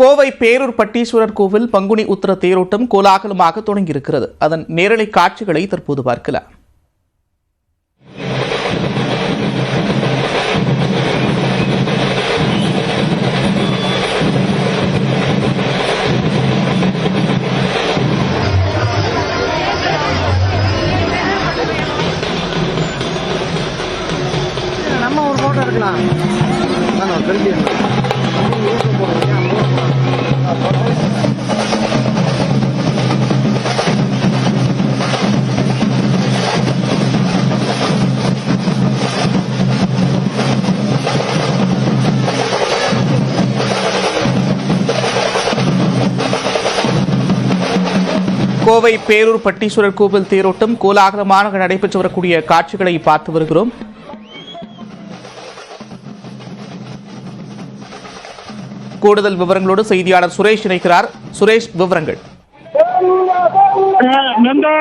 கோவை பேரூர் பட்டீஸ்வரர் கோவில் பங்குனி உத்தர தேரோட்டம் கோலாகலமாக தொடங்கியிருக்கிறது. அதன் நேரலை காட்சிகளை தற்போது பார்க்கலாம். நம்ம ஒரு போட்டோ எடுக்கலாம். கோவை பேரூர் பட்டீஸ்வரர் கோவில் தேரோட்டம் கோலாகலமாக நடைபெற்று வரக்கூடிய காட்சிகளை பார்த்து வருகிறோம். கூடுதல் விவரங்களோடு செய்தியாளர் சுரேஷ் இணைக்கிறார் சுரேஷ் விவரங்கள். நந்தா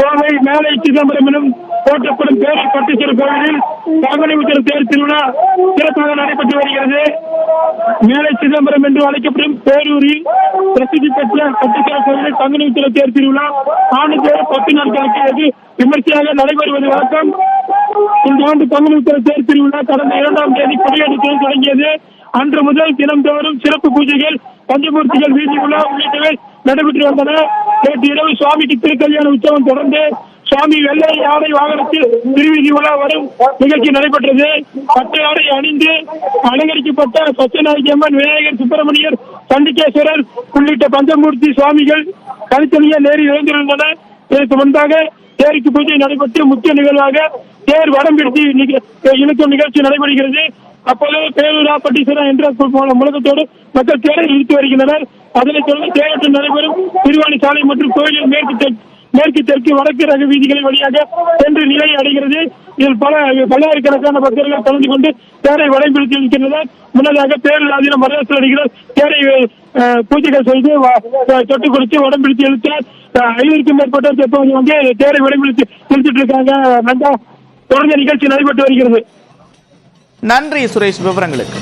கோவை மேலை சிதம்பரம் எனும் போற்றப்படும் பேரூர் பட்டீஸ்வரர் கோவிலில் பங்குனி தேர் திருவிழா சிறப்பாக நடைபெற்று வருகிறது. மேலை சிதம்பரம் என்று அழைக்கப்படும் பேரூரில் பிரசித்தி பெற்ற பட்டீஸ்வரர் கோவிலில் பங்குனி தேர் திருவிழா ஆண்டுதோறும் பத்து நாட்களுக்கு வெகு விமர்சையாக நடைபெறுவது வழக்கம். இந்த ஆண்டு பங்குனி தேர் திருவிழா கடந்த இரண்டாம் தேதி கொடியேற்றத்தில் தொடங்கியது. அன்று முதல் தினம்தோறும் சிறப்பு பூஜைகள் பஞ்சமூர்த்திகள் வீதி உலா உள்ளிட்டவை நடைபெற்று வந்தன. நேற்று இரவு சுவாமிக்கு திருக்கல்யாண உற்சவம் தொடர்ந்து சுவாமி வெள்ளை யானை வாகனத்தில் திருவிதி உலா வரும் நிகழ்ச்சி நடைபெற்றது. பட்டை ஆடை அணிந்து அலங்கரிக்கப்பட்ட சத்யநாயகி அம்மன் விநாயகர் சுப்பிரமணியர் சண்டிகேஸ்வரர் உள்ளிட்ட பஞ்சமூர்த்தி சுவாமிகள் தனித்தனியே நேரி எழுந்திருந்தனர் இதற்கு முன்பாக தேருக்கு பூஜை நடைபெற்று முக்கிய நிகழ்வாக தேர் வடம் பிடித்து நிக- இழுக்கும் நிகழ்ச்சி நடைபெறுகிறது. அப்போது பேரூரா என்ற முழக்கத்தோடு மக்கள் தேரை இழுத்து வருகின்றனர். அதனைத் தொடர்ந்து தேரோட்டம் நடைபெறும். திருவாணி சாலை மற்றும் கோயிலில் மேற்கு மேற்கு தெற்கு வடக்கு ரக வீதிகளின் வழியாக சென்று நிலை அடைகிறது. இதில் பல பல்லாயிரக்கணக்கான பக்தர்கள் கலந்து கொண்டு தேரை வடைபிடித்து இருக்கின்றனர் முன்னதாக பேரூர் ஆதீனம் வரவேற்று அடிக்கிறார் தேரை அஹ், பூஜைகள் செய்து தொட்டு கொடுத்து வடம்பிடித்து இழுத்தார் ஐநூறுக்கும் மேற்பட்டோர் தற்போது வந்து தேரை வடைபிடித்து இழுத்துட்டு இருக்காங்க. நன்றா. தொடர்ந்து நிகழ்ச்சி நடைபெற்று வருகிறது. நன்றி சுரேஷ் விவரங்களுக்கு.